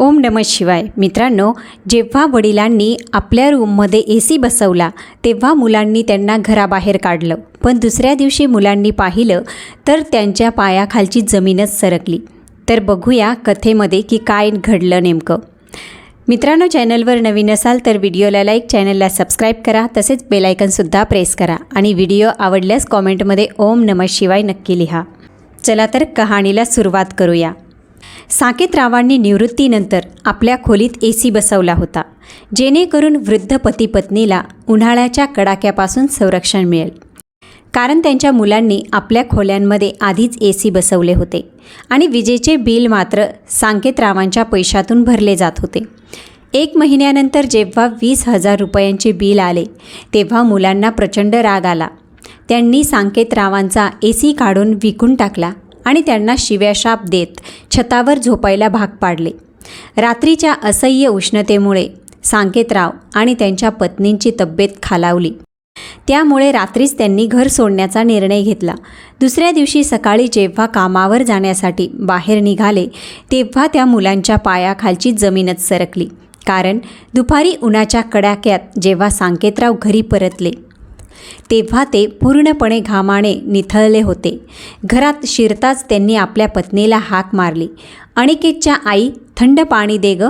ओम नम शिवाय. मित्रांनो जेव्हा वडिलांनी आपल्या रूममध्ये ए सी बसवला तेव्हा मुलांनी त्यांना घराबाहेर काढलं. पण दुसऱ्या दिवशी मुलांनी पाहिलं तर त्यांच्या पायाखालची जमीनच सरकली. तर बघूया कथेमध्ये की काय घडलं नेमकं. मित्रांनो चॅनलवर नवीन असाल तर व्हिडिओला लाईक चॅनलला सबस्क्राईब करा तसेच बेलायकनसुद्धा प्रेस करा आणि व्हिडिओ आवडल्यास कॉमेंटमध्ये ओम नम शिवाय नक्की लिहा. चला तर कहाणीला सुरुवात करूया. साकेतरावांनी निवृत्तीनंतर आपल्या खोलीत ए सी बसवला होता. जेणेकरून वृद्ध पती पत्नीला उन्हाळ्याच्या कडाक्यापासून संरक्षण मिळेल. कारण त्यांच्या मुलांनी आपल्या खोल्यांमध्ये आधीच ए सी बसवले होते आणि विजेचे बिल मात्र सांकेतरावांच्या पैशातून भरले जात होते. एक महिन्यानंतर जेव्हा वीस हजार रुपयांचे बिल आले तेव्हा मुलांना प्रचंड राग आला. त्यांनी सांकेतरावांचा ए सी काढून विकून टाकला. आणि त्यांना शिव्याशाप देत छतावर झोपायला भाग पाडले. रात्रीच्या असह्य उष्णतेमुळे सांकेतराव आणि त्यांच्या पत्नींची तब्येत खालावली. त्यामुळे रात्रीच त्यांनी घर सोडण्याचा निर्णय घेतला. दुसऱ्या दिवशी सकाळी जेव्हा कामावर जाण्यासाठी बाहेर निघाले तेव्हा त्या मुलांच्या पायाखालची जमीनच सरकली. कारण दुपारी उन्हाच्या कडाक्यात जेव्हा सांकेतराव घरी परतले तेव्हा ते पूर्णपणे घामाने निथळले होते. घरात शिरताच त्यांनी आपल्या पत्नीला हाक मारली. अनिकेतच्या आई थंड पाणी दे ग.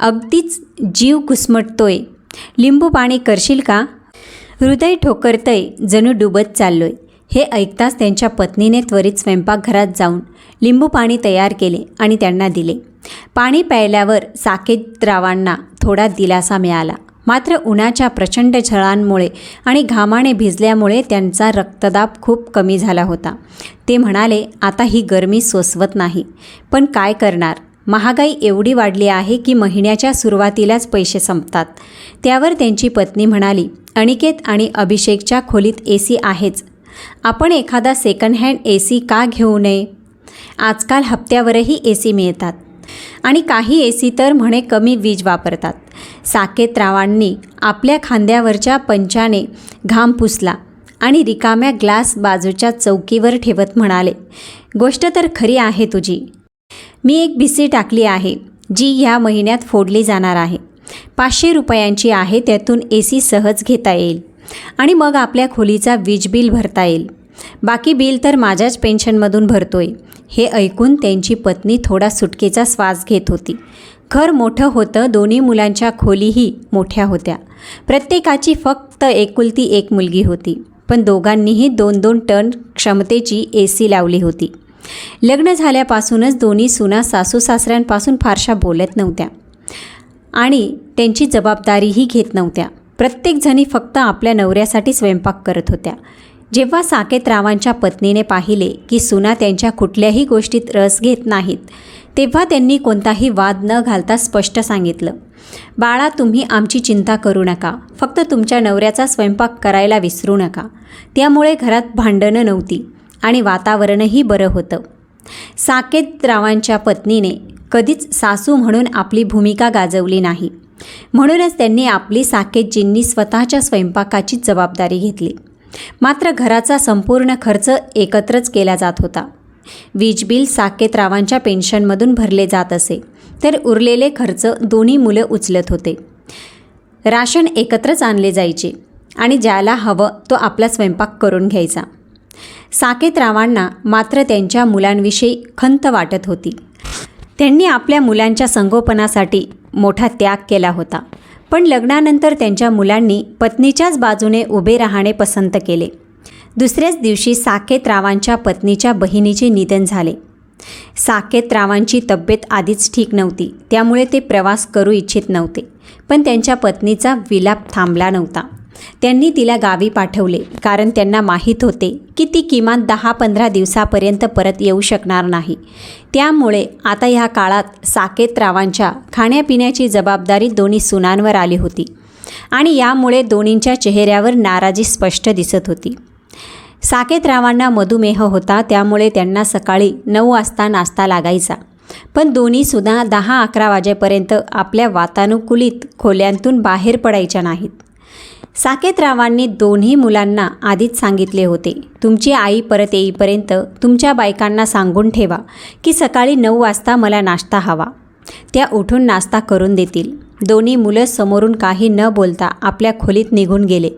अगदीच जीव घुसमटतोय. लिंबू पाणी करशील का? हृदय ठोकरतय जणू डुबत चाललोय. हे ऐकताच त्यांच्या पत्नीने त्वरित स्वयंपाकघरात जाऊन लिंबू पाणी तयार केले आणि त्यांना दिले. पाणी प्यायल्यावर साकेतरावांना थोडा दिलासा मिळाला. मात्र उन्हाच्या प्रचंड झळांमुळे आणि घामाने भिजल्यामुळे त्यांचा रक्तदाब खूप कमी झाला होता. ते म्हणाले आता ही गरमी सोसवत नाही. पण काय करणार? महागाई एवढी वाढली आहे की महिन्याच्या सुरुवातीलाच पैसे संपतात त्यावर त्यांची पत्नी म्हणाली अनिकेत आणि अभिषेकच्या खोलीत ए सी आहेच. आपण एखादा सेकंड हँड ए सी का घेऊ नये? आजकाल हप्त्यावरही ए सी मिळतात. आणि काही ए सी तर म्हणे कमी वीज वापरतात. साकेतरावांनी आपल्या खांद्यावरच्या पंचाने घाम पुसला आणि रिकाम्या ग्लास बाजूच्या चौकीवर ठेवत म्हणाले गोष्ट तर खरी आहे तुझी. मी एक भिसी टाकली आहे जी ह्या महिन्यात फोडली जाणार आहे. पाचशे रुपयांची आहे त्यातून ए सी सहज घेता येईल. आणि मग आपल्या खोलीचा वीज बिल भरता येईल. बाकी बिल तर माझ्याच पेन्शनमधून भरतोय. हे ऐकून त्यांची पत्नी थोडा सुटकेचा श्वास घेत होती. घर मोठं होतं दोन्ही मुलांच्या खोलीही मोठ्या होत्या. प्रत्येकाची फक्त एकुलती एक मुलगी होती. पण दोघांनीही दोन दोन टन क्षमतेची ए सी लावली होती. लग्न झाल्यापासूनच दोन्ही सुना सासू सासऱ्यांपासून फारशा बोलत नव्हत्या. आणि त्यांची जबाबदारीही घेत नव्हत्या. प्रत्येकजणी फक्त आपल्या नवऱ्यासाठी स्वयंपाक करत होत्या. जेव्हा साकेतरावांच्या पत्नीने पाहिले की सुना त्यांच्या कुठल्याही गोष्टीत रस घेत नाहीत तेव्हा त्यांनी कोणताही वाद न घालता स्पष्ट सांगितलं. बाळा तुम्ही आमची चिंता करू नका. फक्त तुमच्या नवऱ्याचा स्वयंपाक करायला विसरू नका. त्यामुळे घरात भांडणं नव्हती आणि वातावरणही बरं होतं. साकेतरावांच्या पत्नीने कधीच सासू म्हणून आपली भूमिका गाजवली नाही. म्हणूनच त्यांनी आपली साकेतजींनी स्वतःच्या स्वयंपाकाची जबाबदारी घेतली. मात्र घराचा संपूर्ण खर्च एकत्रच केला जात होता. वीज बिल साकेतरावांच्या पेन्शनमधून भरले जात असे. तर उरलेले खर्च दोन्ही मुलं उचलत होते. राशन एकत्रच आणले जायचे आणि ज्याला हवं तो आपला स्वयंपाक करून घ्यायचा. साकेतरावांना मात्र त्यांच्या मुलांविषयी खंत वाटत होती. त्यांनी आपल्या मुलांच्या संगोपनासाठी मोठा त्याग केला होता. पण लग्नानंतर त्यांच्या मुलांनी पत्नीच्याच बाजूने उभे राहणे पसंत केले. दुसऱ्याच दिवशी साकेतरावांच्या पत्नीच्या बहिणीचे निधन झाले. साकेतरावांची तब्येत आधीच ठीक नव्हती त्यामुळे ते प्रवास करू इच्छित नव्हते पण त्यांच्या पत्नीचा विलाप थांबला नव्हता. त्यांनी तिला गावी पाठवले कारण त्यांना माहीत होते की ती किमान दहा पंधरा दिवसापर्यंत परत येऊ शकणार नाही. त्यामुळे आता ह्या काळात साकेतरावांच्या खाण्यापिण्याची जबाबदारी दोन्ही सुनांवर आली होती आणि यामुळे दोन्हींच्या चेहऱ्यावर नाराजी स्पष्ट दिसत होती. साकेतरावांना मधुमेह होता त्यामुळे त्यांना सकाळी नऊ वाजता नाश्ता लागायचा. पण दोन्हीसुद्धा दहा अकरा वाजेपर्यंत आपल्या वातानुकूलित खोल्यांतून बाहेर पडायच्या नाहीत. साकेतरावांनी दोन्ही मुलांना आधीच सांगितले होते तुमची आई परत येईपर्यंत तुमच्या बायकांना सांगून ठेवा की सकाळी नऊ वाजता मला नाश्ता हवा. त्या उठून नाश्ता करून देतील. दोन्ही मुलं समोरून काही न बोलता आपल्या खोलीत निघून गेले.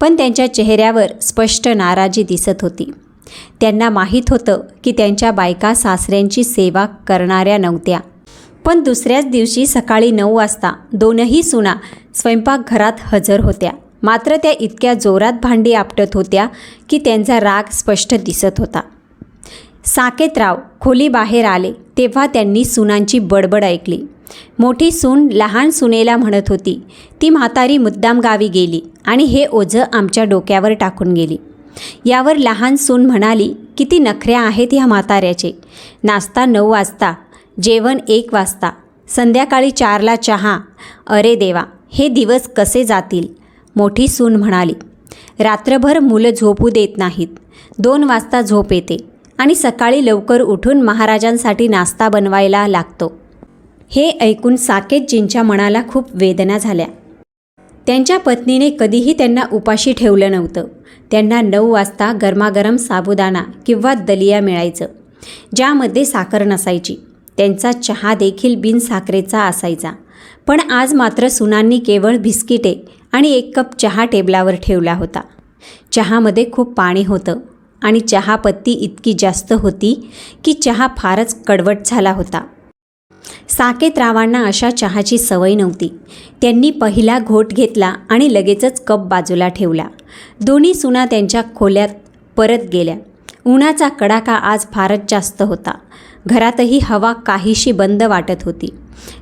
पण त्यांच्या चेहऱ्यावर स्पष्ट नाराजी दिसत होती. त्यांना माहीत होतं की त्यांच्या बायका सासऱ्यांची सेवा करणाऱ्या नव्हत्या. पण दुसऱ्याच दिवशी सकाळी नऊ वाजता दोनही सुना स्वयंपाकघरात हजर होत्या. मात्र त्या इतक्या जोरात भांडी आपटत होत्या की त्यांचा राग स्पष्ट दिसत होता. साकेतराव खोली बाहेर आले तेव्हा त्यांनी सुनांची बडबड ऐकली. मोठी सून लहान सुनेला म्हणत होती. ती म्हातारी मुद्दाम गावी गेली आणि हे ओझं आमच्या डोक्यावर टाकून गेली. यावर लहान सून म्हणाली किती नखऱ्या आहेत ह्या म्हाताऱ्याचे. नाश्ता नऊ वाजता जेवण एक वाजता संध्याकाळी चारला चहा. अरे देवा हे दिवस कसे जातील? मोठी सून म्हणाली रात्रभर मुलं झोपू देत नाहीत. दोन वाजता झोप येते आणि सकाळी लवकर उठून महाराजांसाठी नाश्ता बनवायला लागतो. हे ऐकून साकेतजींच्या मनाला खूप वेदना झाल्या. त्यांच्या पत्नीने कधीही त्यांना उपाशी ठेवलं नव्हतं. त्यांना नऊ वाजता गरमागरम साबुदाणा किंवा दलिया मिळायचं ज्यामध्ये साखर नसायची. त्यांचा चहा देखील बिनसाखरेचा असायचा. पण आज मात्र सुनांनी केवळ बिस्किटे आणि एक कप चहा टेबलावर ठेवला होता. चहामध्ये खूप पाणी होतं आणि चहापत्ती इतकी जास्त होती की चहा फारच कडवट झाला होता. साकेतरावांना अशा चहाची सवय नव्हती. त्यांनी पहिला घोट घेतला आणि लगेचच कप बाजूला ठेवला. दोन्ही सुना त्यांच्या खोल्यात परत गेल्या. उन्हाचा कडाका आज फारच जास्त होता. घरातही हवा काहीशी बंद वाटत होती.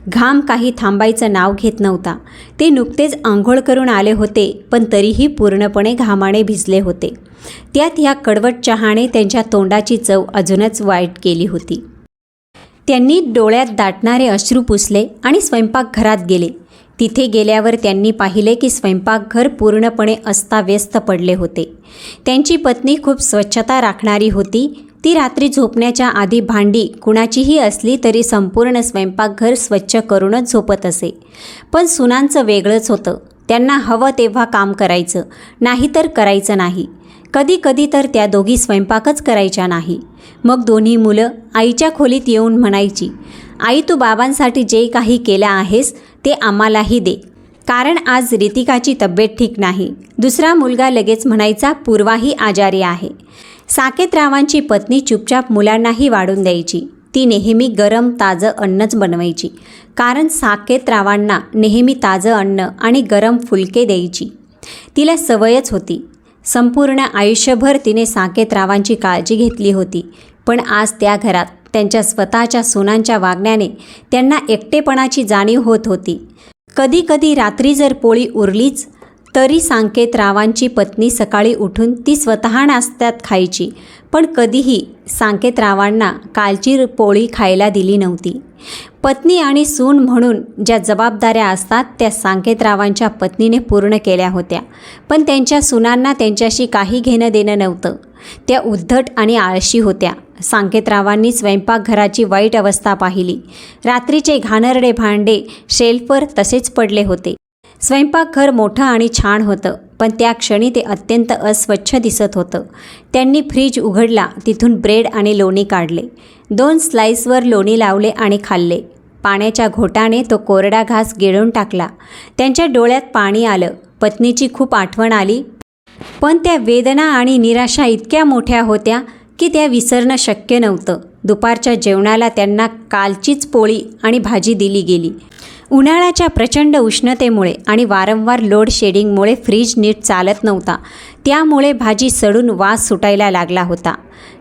घाम काही थांबायचं नाव घेत नव्हता. ते नुकतेच आंघोळ करून आले होते पण तरीही पूर्णपणे घामाने भिजले होते. त्यात ह्या कडवट चहाने त्यांच्या तोंडाची चव अजूनच वाईट केली होती. त्यांनी डोळ्यात दाटणारे अश्रू पुसले आणि स्वयंपाकघरात गेले. तिथे गेल्यावर त्यांनी पाहिले की स्वयंपाकघर पूर्णपणे अस्ताव्यस्त पडले होते. त्यांची पत्नी खूप स्वच्छता राखणारी होती. ती रात्री झोपण्याच्या आधी भांडी कुणाचीही असली तरी संपूर्ण स्वयंपाकघर स्वच्छ करूनच झोपत असे. पण सुनांचं वेगळंच होतं. त्यांना हवं तेव्हा काम करायचं नाहीतर करायचं नाही. कधी कधी तर त्या दोघी स्वयंपाकच करायच्या नाही. मग दोन्ही मुलं आईच्या खोलीत येऊन म्हणायची आई तू बाबांसाठी जे काही केलं आहेस ते आम्हालाही दे. कारण आज रितिकाची तब्येत ठीक नाही. दुसरा मुलगा लगेच म्हणायचा पूर्वाही आजारी आहे. साकेतरावांची पत्नी चुपचाप मुलांनाही वाढून द्यायची. ती नेहमी गरम ताजं अन्नच बनवायची. कारण साकेतरावांना नेहमी ताजं अन्न आणि गरम फुलके द्यायची. तिला सवयच होती. संपूर्ण आयुष्यभर तिने साकेतरावांची काळजी घेतली होती. पण आज त्या घरात त्यांच्या स्वतःच्या सुनांच्या वागण्याने त्यांना एकटेपणाची जाणीव होत होती. कधी कधी रात्री जर पोळी उरलीच तरी सांकेतरावांची पत्नी सकाळी उठून ती स्वतः नाश्त्यात खायची. पण कधीही सांकेतरावांना कालची पोळी खायला दिली नव्हती. पत्नी आणि सून म्हणून ज्या जबाबदाऱ्या असतात त्या सांकेतरावांच्या पत्नीने पूर्ण केल्या होत्या. पण त्यांच्या सुनांना त्यांच्याशी काही घेणं देणं नव्हतं. त्या उद्धट आणि आळशी होत्या. सांकेतरावांनी स्वयंपाकघराची वाईट अवस्था पाहिली. रात्रीचे घाणरडे भांडे शेल्फवर तसेच पडले होते. स्वयंपाकघर मोठं आणि छान होतं पण त्या क्षणी ते अत्यंत अस्वच्छ दिसत होतं. त्यांनी फ्रीज उघडला तिथून ब्रेड आणि लोणी काढले. दोन स्लाईसवर लोणी लावले आणि खाल्ले. पाण्याच्या घोटाने तो कोरडा घास गिळून टाकला. त्यांच्या डोळ्यात पाणी आलं. पत्नीची खूप आठवण आली. पण त्या वेदना आणि निराशा इतक्या मोठ्या होत्या की त्या विसरणं शक्य नव्हतं. दुपारच्या जेवणाला त्यांना कालचीच पोळी आणि भाजी दिली गेली. उन्हाळ्याच्या प्रचंड उष्णतेमुळे आणि वारंवार लोड शेडिंगमुळे फ्रीज नीट चालत नव्हता. त्यामुळे भाजी सडून वास सुटायला लागला होता.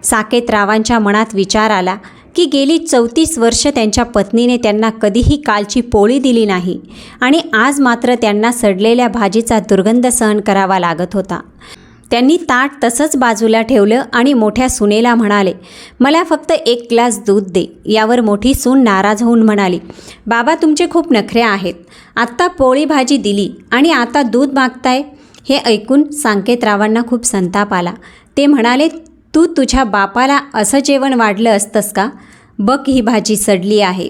साकेतरावांच्या मनात विचार आला की गेली चौतीस वर्ष त्यांच्या पत्नीने त्यांना कधीही कालची पोळी दिली नाही आणि आज मात्र त्यांना सडलेल्या भाजीचा दुर्गंध सहन करावा लागत होता. त्यांनी ताट तसंच बाजूला ठेवलं आणि मोठ्या सुनेला म्हणाले मला फक्त एक ग्लास दूध दे. यावर मोठी सून नाराज होऊन म्हणाली बाबा तुमचे खूप नखरे आहेत. आत्ता पोळी भाजी दिली आणि आता दूध मागताय? हे ऐकून सांकेतरावांना खूप संताप आला. ते म्हणाले तू तुझ्या बापाला असं जेवण वाढलं असतंस का? बघ ही भाजी सडली आहे.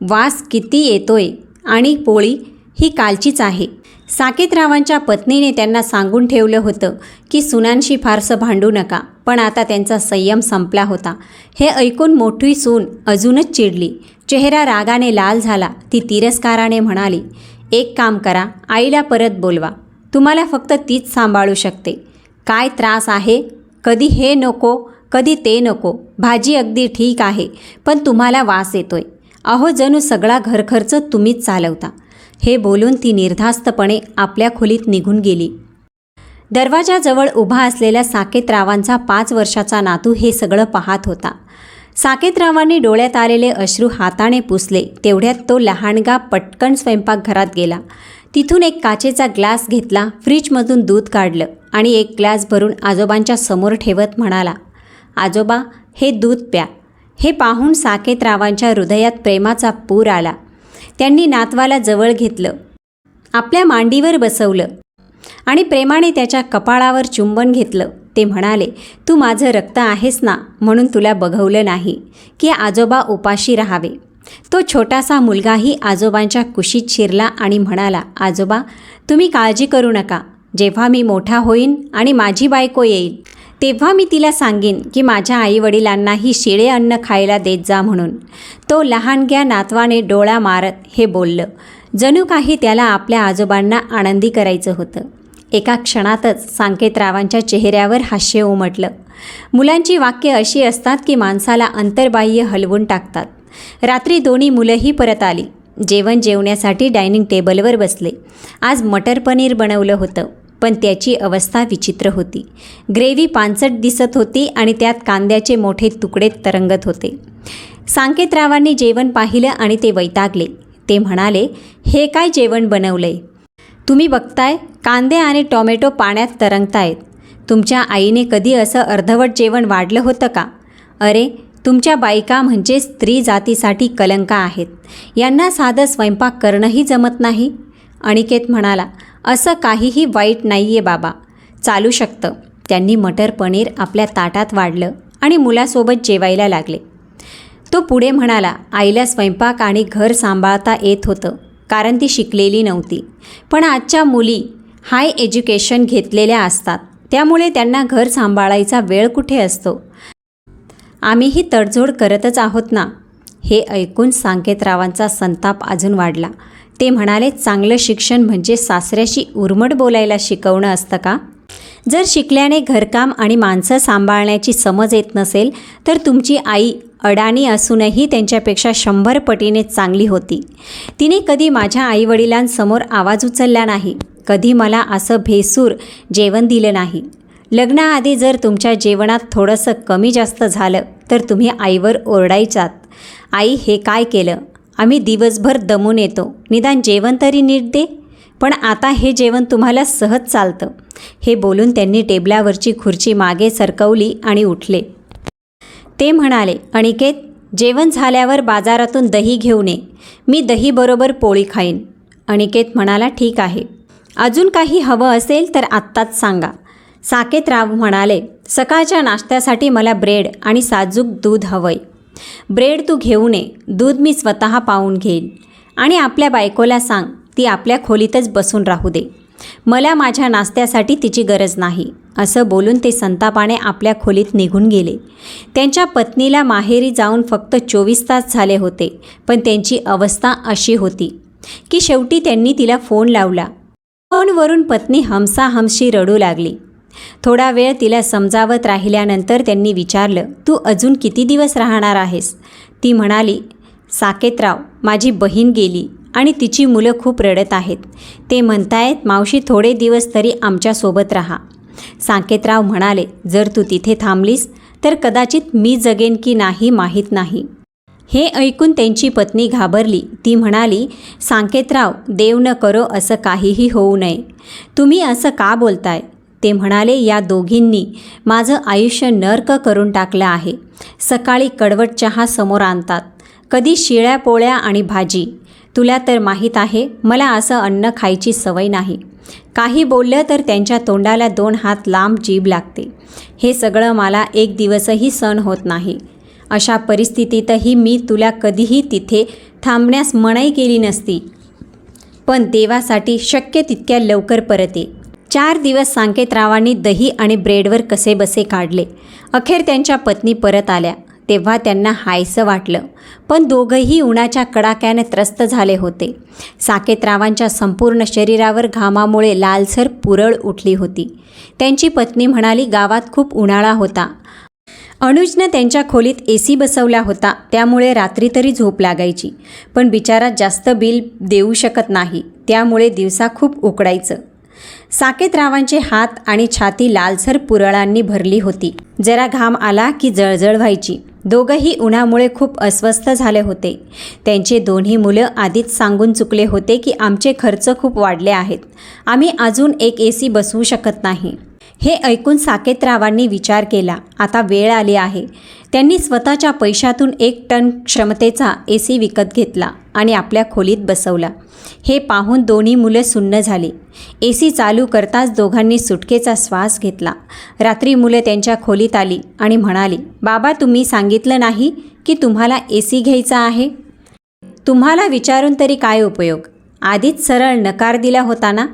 वास किती येतोय आणि पोळी ही कालचीच आहे. साकेतरावांच्या पत्नीने त्यांना सांगून ठेवलं होतं की सुनांशी फारसं भांडू नका पण आता त्यांचा संयम संपला होता. हे ऐकून मोठी सून अजूनच चिडली. चेहरा रागाने लाल झाला. ती तिरस्काराने म्हणाली एक काम करा आईला परत बोलवा. तुम्हाला फक्त तीच सांभाळू शकते. काय त्रास आहे? कधी हे नको कधी ते नको. भाजी अगदी ठीक आहे पण तुम्हाला वास येतोय. अहो जणू सगळा घरखर्च तुम्हीच चालवता. हे बोलून ती निर्धास्तपणे आपल्या खोलीत निघून गेली. दरवाजाजवळ उभा असलेल्या साकेतरावांचा पाच वर्षाचा नातू हे सगळं पाहत होता. साकेतरावांनी डोळ्यात आलेले अश्रू हाताने पुसले. तेवढ्यात तो लहानगा पटकन स्वयंपाकघरात गेला. तिथून एक काचेचा ग्लास घेतला फ्रीजमधून दूध काढलं आणि एक ग्लास भरून आजोबांच्या समोर ठेवत म्हणाला आजोबा हे दूध प्या. हे पाहून साकेतरावांच्या हृदयात प्रेमाचा पूर आला. त्यांनी नातवाला जवळ घेतलं. आपल्या मांडीवर बसवलं. आणि प्रेमाने त्याच्या कपाळावर चुंबन घेतलं. ते म्हणाले तू माझं रक्त आहेस ना म्हणून तुला बघवलं नाही की आजोबा उपाशी राहावे. तो छोटासा मुलगाही आजोबांच्या कुशीत शिरला आणि म्हणाला आजोबा तुम्ही काळजी करू नका. जेव्हा मी मोठा होईन आणि माझी बायको येईल तेव्हा मी तिला सांगेन की माझ्या आईवडिलांनाही शिळे अन्न खायला देत जा म्हणून. तो लहानग्या नातवाने डोळा मारत हे बोललं. जणू काही त्याला आपल्या आजोबांना आनंदी करायचं होतं. एका क्षणातच सांकेतरावांच्या चेहऱ्यावर हास्य उमटलं. मुलांची वाक्य अशी असतात की माणसाला अंतर्बाह्य हलवून टाकतात. रात्री दोन्ही मुलंही परत आली. जेवण जेवण्यासाठी डायनिंग टेबलवर बसले. आज मटर पनीर बनवलं होतं. पण त्याची अवस्था विचित्र होती. ग्रेव्ही पानसट दिसत होती आणि त्यात कांद्याचे मोठे तुकडे तरंगत होते. सांकेतरावांनी जेवण पाहिलं आणि ते वैतागले. ते म्हणाले हे काय जेवण बनवलंय? तुम्ही बघताय कांदे आणि टॉमॅटो पाण्यात तरंगतायत. तुमच्या आईने कधी असं अर्धवट जेवण वाढलं होतं का? अरे तुमच्या बायका म्हणजे स्त्री जातीसाठी कलंका आहेत. यांना साधं स्वयंपाक करणंही जमत नाही. अनिकेत म्हणाला असं काहीही वाईट नाही आहे बाबा. चालू शकतं. त्यांनी मटर पनीर आपल्या ताटात वाढलं आणि मुलासोबत जेवायला लागले. तो पुढे म्हणाला आईला स्वयंपाक आणि घर सांभाळता येत होतं कारण ती शिकलेली नव्हती. पण आजच्या मुली हाय एज्युकेशन घेतलेल्या असतात. त्यामुळे त्यांना घर सांभाळायचा वेळ कुठे असतो? आम्हीही तडजोड करतच आहोत ना? हे ऐकून सांकेतरावांचा संताप अजून वाढला. ते म्हणाले चांगलं शिक्षण म्हणजे सासऱ्याशी उर्मट बोलायला शिकवणं असतं का? जर शिकल्याने घरकाम आणि माणसं सांभाळण्याची समज येत नसेल तर तुमची आई अडाणी असूनही त्यांच्यापेक्षा शंभर पटीने चांगली होती. तिने कधी माझ्या आईवडिलांसमोर आवाज उचलला नाही. कधी मला असं भेसूर जेवण दिलं नाही. लग्नाआधी जर तुमच्या जेवणात थोडंसं कमी जास्त झालं तर तुम्ही आईवर ओरडायचात. आई हे काय केलं? आम्ही दिवसभर दमून येतो. निदान जेवण तरी नीट दे. पण आता हे जेवण तुम्हाला सहज चालतं. हे बोलून त्यांनी टेबलावरची खुर्ची मागे सरकवली आणि उठले. ते म्हणाले अनिकेत जेवण झाल्यावर बाजारातून दही घेऊन ये. मी दहीबरोबर पोळी खाईन. अनिकेत म्हणाला ठीक आहे. अजून काही हवं असेल तर आत्ताच सांगा. साकेतराव म्हणाले सकाळच्या नाश्त्यासाठी मला ब्रेड आणि साजूक दूध हवंय. ब्रेड तू घेऊ नये दूध मी स्वतः पाहून घेईन. आणि आपल्या बायकोला सांग ती आपल्या खोलीतच बसून राहू दे. मला माझ्या नाश्त्यासाठी तिची गरज नाही असं बोलून ते संतापाने आपल्या खोलीत निघून गेले. त्यांच्या पत्नीला माहेरी जाऊन फक्त चोवीस तास झाले होते पण त्यांची अवस्था अशी होती की शेवटी त्यांनी तिला फोन लावला. फोनवरून पत्नी हमसाहमशी रडू लागली. थोडा वेळ तिला समजावत राहिल्यानंतर त्यांनी विचारलं तू अजून किती दिवस राहणार आहेस? ती म्हणाली साकेतराव माझी बहीण गेली आणि तिची मुलं खूप रडत आहेत. ते म्हणतायत मावशी थोडे दिवस तरी आमच्यासोबत राहा. साकेतराव म्हणाले जर तू तिथे थांबलीस तर कदाचित मी जगेन की नाही माहीत नाही. हे ऐकून त्यांची पत्नी घाबरली. ती म्हणाली सांकेतराव देव न करो असं काहीही होऊ नये. तुम्ही असं का बोलताय? ते म्हणाले या दोघींनी माझं आयुष्य नर्क करून टाकलं आहे. सकाळी कडवट चहा समोर आणतात. कधी शिळ्या पोळ्या आणि भाजी. तुला तर माहीत आहे मला असं अन्न खायची सवय नाही. काही बोललं तर त्यांच्या तोंडाला दोन हात लांब जीभ लागते. हे सगळं मला एक दिवसही सण होत नाही. अशा परिस्थितीतही मी तुला कधीही तिथे थांबण्यास मनाई केली नसती. पण देवासाठी शक्य तितक्या लवकर परत. ये चार दिवस सांकेतरावांनी दही आणि ब्रेडवर कसे बसे काढले. अखेर त्यांच्या पत्नी परत आल्या. तेव्हा त्यांना हायसं वाटलं. पण दोघंही उन्हाच्या कडाक्याने त्रस्त झाले होते. साकेतरावांच्या संपूर्ण शरीरावर घामामुळे लालसर पुरळ उठली होती. त्यांची पत्नी म्हणाली गावात खूप उन्हाळा होता. अनुजनं त्यांच्या खोलीत ए सी बसवला होता. त्यामुळे रात्री तरी झोप लागायची. पण बिचारा जास्त बिल देऊ शकत नाही. त्यामुळे दिवसा खूप उकडायचं. साकेतरावांचे हात आणि छाती लालसर पुरळांनी भरली होती. जरा घाम आला की जळजळ व्हायची. दोघंही उन्हामुळे खूप अस्वस्थ झाले होते. त्यांचे दोन्ही मुलं आधीच सांगून चुकले होते की आमचे खर्च खूप वाढले आहेत. आम्ही अजून एक ए सी बसवू शकत नाही. हे ऐकून साकेतरावांनी विचार केला. आता वेळ आली आहे. त्यांनी स्वतःच्या पैशातून एक टन क्षमतेचा ए सी विकत घेतला आणि आपल्या खोलीत बसवला. हे पाहून दोन्ही मुलं सुन्न झाली. ए सी चालू करताच दोघांनी सुटकेचा श्वास घेतला. रात्री मुलं त्यांच्या खोलीत आली आणि म्हणाली बाबा तुम्ही सांगितलं नाही की तुम्हाला ए सी घ्यायचा आहे? तुम्हाला विचारून तरी काय उपयोग? आधीच सरळ नकार दिला होता ना?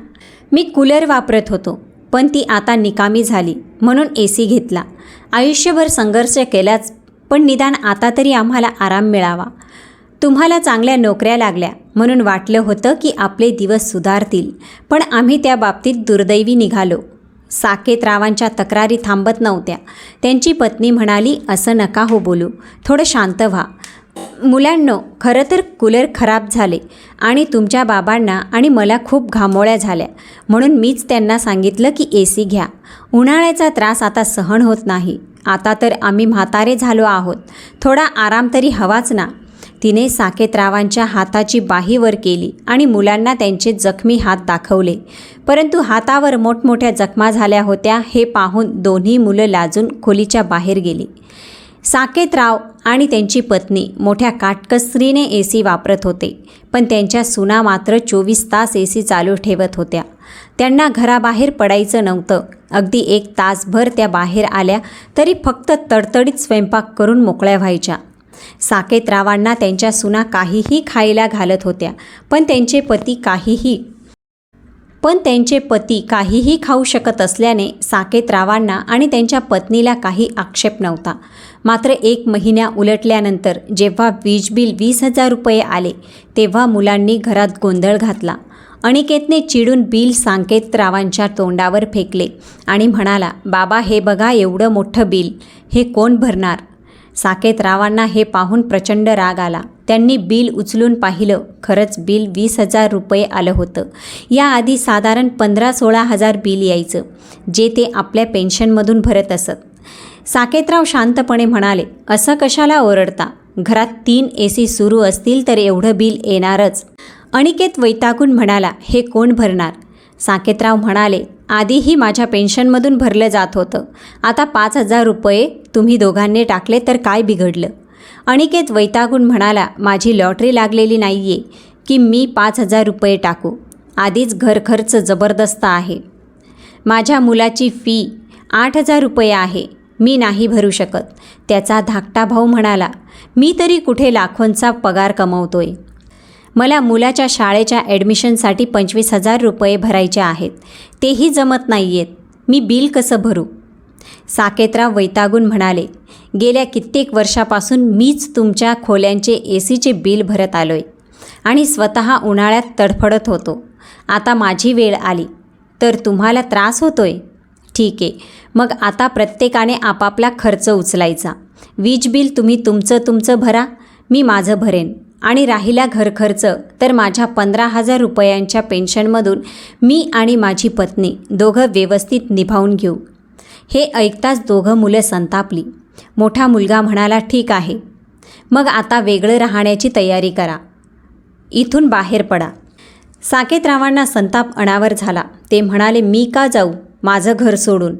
मी कूलर वापरत होतो पण ती आता निकामी झाली म्हणून ए सी घेतला. आयुष्यभर संघर्ष केलाच पण निदान आता तरी आम्हाला आराम मिळावा. तुम्हाला चांगल्या नोकऱ्या लागल्या. म्हणून वाटलं होतं की आपले दिवस सुधारतील. पण आम्ही त्या बाबतीत दुर्दैवी निघालो. साकेतरावांच्या तक्रारी थांबत नव्हत्या. त्यांची पत्नी म्हणाली असं नका हो बोलू. थोडं शांत व्हा. मुलांनो खरं तर कूलर खराब झाले आणि तुमच्या बाबांना आणि मला खूप घामोळ्या झाल्या. म्हणून मीच त्यांना सांगितलं की ए सी घ्या. उन्हाळ्याचा त्रास आता सहन होत नाही. आता तर आम्ही म्हातारे झालो आहोत. थोडा आराम तरी हवाच ना. तिने साकेतरावांच्या हाताची बाही वर केली आणि मुलांना त्यांचे जखमी हात दाखवले. परंतु हातावर मोठमोठ्या जखमा झाल्या होत्या हे पाहून दोन्ही मुलं लाजून खोलीच्या बाहेर गेली. साकेतराव आणि त्यांची पत्नी मोठ्या काटकसरीने ए सी वापरत होते पण त्यांच्या सुना मात्र चोवीस तास ए सी चालू ठेवत होत्या. त्यांना घराबाहेर पडायचं नव्हतं. अगदी एक तासभर त्या बाहेर आल्या तरी फक्त तडतडीत स्वयंपाक करून मोकळ्या व्हायच्या. साकेतरावांना त्यांच्या सुना काहीही खायला घालत होत्या पण त्यांचे पती काहीही पण त्यांचे पती काहीही खाऊ शकत असल्याने साकेतरावांना आणि त्यांच्या पत्नीला काही आक्षेप नव्हता. मात्र एक महिन्या उलटल्यानंतर जेव्हा वीज बिल वीस हजार रुपये आले तेव्हा मुलांनी घरात गोंधळ घातला. अनिकेतने चिडून बिल साकेतरावांच्या तोंडावर फेकले आणि म्हणाला बाबा हे बघा एवढं मोठं बिल. हे कोण भरणार? साकेतरावांना हे पाहून प्रचंड राग आला. त्यांनी बिल उचलून पाहिलं. खरंच बिल वीस हजार रुपये आलं होतं. याआधी साधारण पंधरा सोळा हजार बिल यायचं जे ते आपल्या पेन्शनमधून भरत असत. साकेतराव शांतपणे म्हणाले असं कशाला ओरडता? घरात तीन ए सी सुरू असतील तर एवढं बिल येणारच. अनिकेत वैतागून म्हणाला हे कोण भरणार? साकेतराव म्हणाले आधीही माझ्या पेन्शनमधून भरलं जात होतं. आता पाच हजार रुपये तुम्ही दोघांनी टाकले तर काय बिघडलं? अनिकेत वैतागून म्हणाला माझी लॉटरी लागलेली नाही आहे की मी पाच हजार रुपये टाकू. आधीच घरखर्च जबरदस्त आहे. माझ्या मुलाची फी आठ हजार रुपये आहे. मी नाही भरू शकत. त्याचा धाकटा भाऊ म्हणाला मी तरी कुठे लाखोंचा पगार कमवतोय. मला मुलाच्या शाळेच्या ॲडमिशनसाठी पंचवीस हजार रुपये भरायचे आहेत. तेही जमत नाही आहेत मी बिल कसं भरू? साकेतराव वैतागून म्हणाले गेल्या कित्येक वर्षापासून मीच तुमच्या खोल्यांचे ए सीचे बिल भरत आलो आहे आणि स्वतः उन्हाळ्यात तडफडत होतो. आता माझी वेळ आली. तर तुम्हाला त्रास होतोय? ठीक आहे. मग आता प्रत्येकाने आपापला खर्च उचलायचा. वीज बिल तुम्ही तुमचं तुमचं भरा. मी माझं भरेन. आणि राहिला घरखर्च तर माझ्या पंधरा हजार रुपयांच्या पेन्शनमधून मी आणि माझी पत्नी दोघं व्यवस्थित निभावून घेऊ. हे ऐकताच दोघं मुलं संतापली. मोठा मुलगा म्हणाला ठीक आहे. मग आता वेगळं राहण्याची तयारी करा. इथून बाहेर पडा. साकेतरावांना संताप अनावर झाला. ते म्हणाले मी का जाऊ? माझं घर सोडून.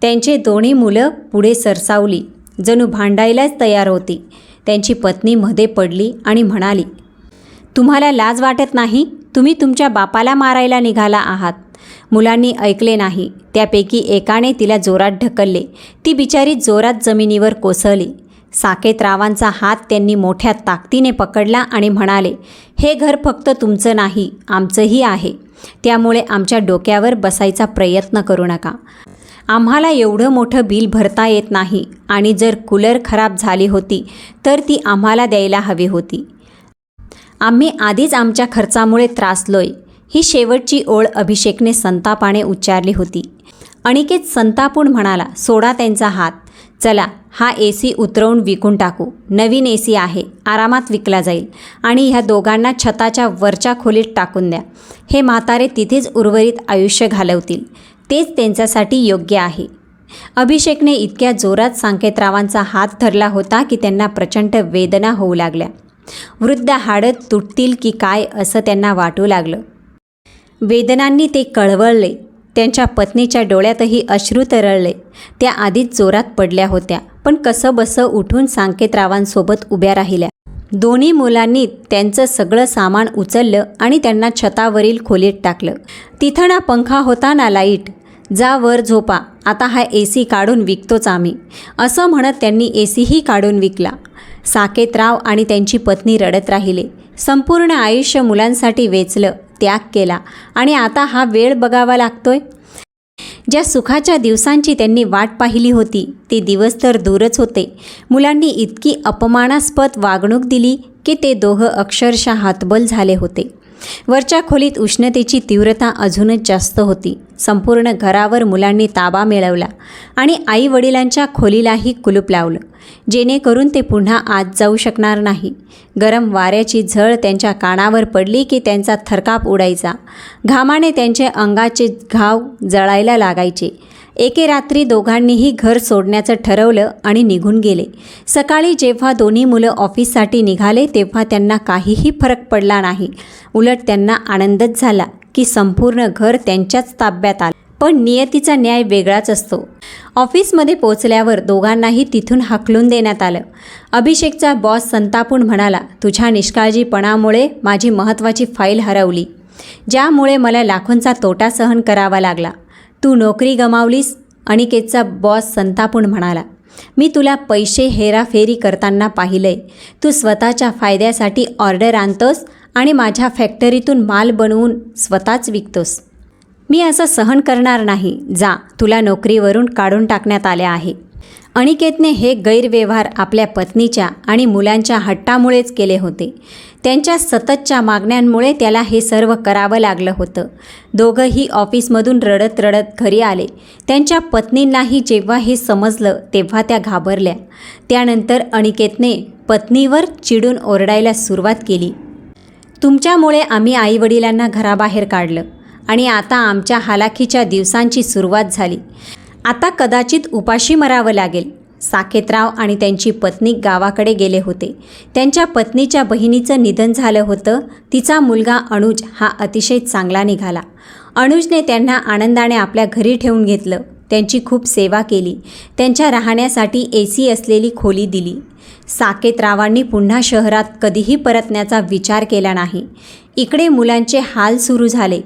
त्यांचे दोन्ही मुलं पुढे सरसावली. जणू भांडायलाच तयार होती. त्यांची पत्नी मध्ये पडली आणि म्हणाली तुम्हाला लाज वाटत नाही? तुम्ही तुमच्या बापाला मारायला निघाला आहात. मुलांनी ऐकले नाही. त्यापैकी एकाने तिला जोरात ढकलले. ती बिचारी जोरात जमिनीवर कोसळली. साकेतरावांचा हात त्यांनी मोठ्या ताकदीने पकडला आणि म्हणाले हे घर फक्त तुमचं नाही आमचंही आहे. त्यामुळे आमच्या डोक्यावर बसायचा प्रयत्न करू नका. आम्हाला एवढं मोठं बिल भरता येत नाही आणि जर कूलर खराब झाली होती तर ती आम्हाला द्यायला हवी होती. आम्ही आधीच आमच्या खर्चामुळे त्रासलोय ही शेवटची ओळ अभिषेकने संतापाने उच्चारली होती. अनिकेत संतापून म्हणाला सोडा त्यांचा हात. चला हा ए सी उतरवून विकून टाकू. नवीन ए सी आहे आरामात विकला जाईल. आणि ह्या दोघांना छताच्या वरच्या खोलीत टाकून द्या. हे म्हातारे तिथेच उर्वरित आयुष्य घालवतील. तेच त्यांच्यासाठी योग्य आहे. अभिषेकने इतक्या जोरात सांकेतरावांचा हात धरला होता की त्यांना प्रचंड वेदना होऊ लागल्या. वृद्ध हाडं तुटतील की काय असं त्यांना वाटू लागलं. वेदनांनी ते कळवळले. त्यांच्या पत्नीच्या डोळ्यातही अश्रू तरळले. त्या आधीच जोरात पडल्या होत्या. पण कसं बसं उठून सांकेतरावांसोबत उभ्या राहिल्या. दोन्ही मुलांनी त्यांचं सगळं सामान उचललं आणि त्यांना छतावरील खोलीत टाकलं. तिथं ना पंखा होता ना लाइट. जा वर झोपा. आता हा ए सी काढून विकतोच आम्ही. असं म्हणत त्यांनी ए सीही काढून विकला. साकेतराव आणि त्यांची पत्नी रडत राहिले. संपूर्ण आयुष्य मुलांसाठी वेचलं त्याग केला. आणि आता हा वेळ बघावा लागतोय? ज्या सुखाच्या दिवसांची त्यांनी वाट पाहिली होती ते दिवस तर दूरच होते. मुलांनी इतकी अपमानास्पद वागणूक दिली की ते दोघं अक्षरशः हातबल झाले होते. वरच्या खोलीत उष्णतेची तीव्रता अजूनच जास्त होती. संपूर्ण घरावर मुलांनी ताबा मिळवला आणि आई वडिलांच्या खोलीलाही कुलूप लावलं जेणेकरून ते पुन्हा आत जाऊ शकणार नाही. गरम वाऱ्याची झळ त्यांच्या कानावर पडली की त्यांचा थरकाप उडायचा. घामाने त्यांचे अंगाचे घाव जळायला लागायचे. एके रात्री दोघांनीही घर सोडण्याचं ठरवलं आणि निघून गेले. सकाळी जेव्हा दोन्ही मुलं ऑफिससाठी निघाले तेव्हा त्यांना काहीही फरक पडला नाही. उलट त्यांना आनंदच झाला की संपूर्ण घर त्यांच्याच ताब्यात आलं. पण नियतीचा न्याय वेगळाच असतो. ऑफिसमध्ये पोचल्यावर दोघांनाही तिथून हाकलून देण्यात आलं. अभिषेकचा बॉस संतापून म्हणाला तुझ्या निष्काळजीपणामुळे माझी महत्त्वाची फाईल हरवली. ज्यामुळे मला लाखोंचा तोटा सहन करावा लागला. तू नोकरी गमावलीस? अनिकेतचा बॉस संतापून म्हणाला मी तुला पैसे हेराफेरी करताना पाहिलंय. तू स्वतःच्या फायद्यासाठी ऑर्डर आणतोस आणि माझ्या फॅक्टरीतून माल बनवून स्वतःच विकतोस. मी असं सहन करणार नाही. जा तुला नोकरीवरून काढून टाकण्यात आले आहे. अनिकेतने हे गैरव्यवहार आपल्या पत्नीच्या आणि मुलांच्या हट्टामुळेच केले होते. त्यांच्या सततच्या मागण्यांमुळे त्याला हे सर्व करावं लागलं होतं. दोघंही ऑफिसमधून रडत रडत घरी आले. त्यांच्या पत्नींनाही जेव्हा हे समजलं तेव्हा त्या घाबरल्या. त्यानंतर अनिकेतने पत्नीवर चिडून ओरडायला सुरुवात केली. तुमच्यामुळे आम्ही आईवडिलांना घराबाहेर काढलं आणि आता आमच्या हालाखीच्या दिवसांची सुरुवात झाली. आता कदाचित उपाशी मरावं लागेल. साकेतराव आणि त्यांची पत्नी गावाकडे गेले होते. त्यांच्या पत्नीच्या बहिणीचं निधन झालं होतं. तिचा मुलगा अनुज हा अतिशय चांगला निघाला. अनुजने त्यांना आनंदाने आपल्या घरी ठेवून घेतलं. त्यांची खूप सेवा केली. त्यांच्या राहण्यासाठी ए सी असलेली खोली दिली. साकेतरावांनी पुन्हा शहरात कधीही परतण्याचा विचार केला नाही. इकडे मुलांचे हाल सुरू झाले.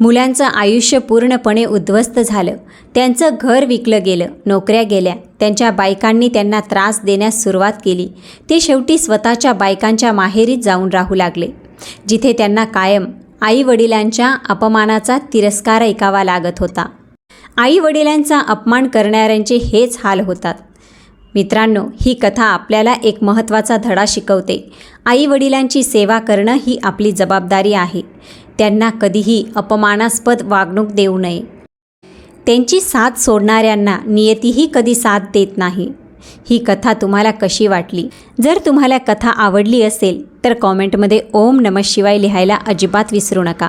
मुलांचं आयुष्य पूर्णपणे उद्ध्वस्त झालं. त्यांचं घर विकलं गेलं नोकऱ्या गेल्या. त्यांच्या बायकांनी त्यांना त्रास देण्यास सुरुवात केली. ते शेवटी स्वतःच्या बायकांच्या माहेरीत जाऊन राहू लागले. जिथे त्यांना कायम आई वडिलांच्या अपमानाचा तिरस्कार ऐकावा लागत होता. आई वडिलांचा अपमान करणाऱ्यांचे हेच हाल होतात. मित्रांनो ही कथा आपल्याला एक महत्त्वाचा धडा शिकवते. आई वडिलांची सेवा करणं ही आपली जबाबदारी आहे. त्यांना कधीही अपमानास्पद वागणूक देऊ नये. त्यांची साथ सोडणाऱ्यांना नियतीही कधी साथ देत नाही. ही कथा तुम्हाला कशी वाटली? जर तुम्हाला कथा आवडली असेल तर कॉमेंटमध्ये ओम नमः शिवाय लिहायला अजिबात विसरू नका.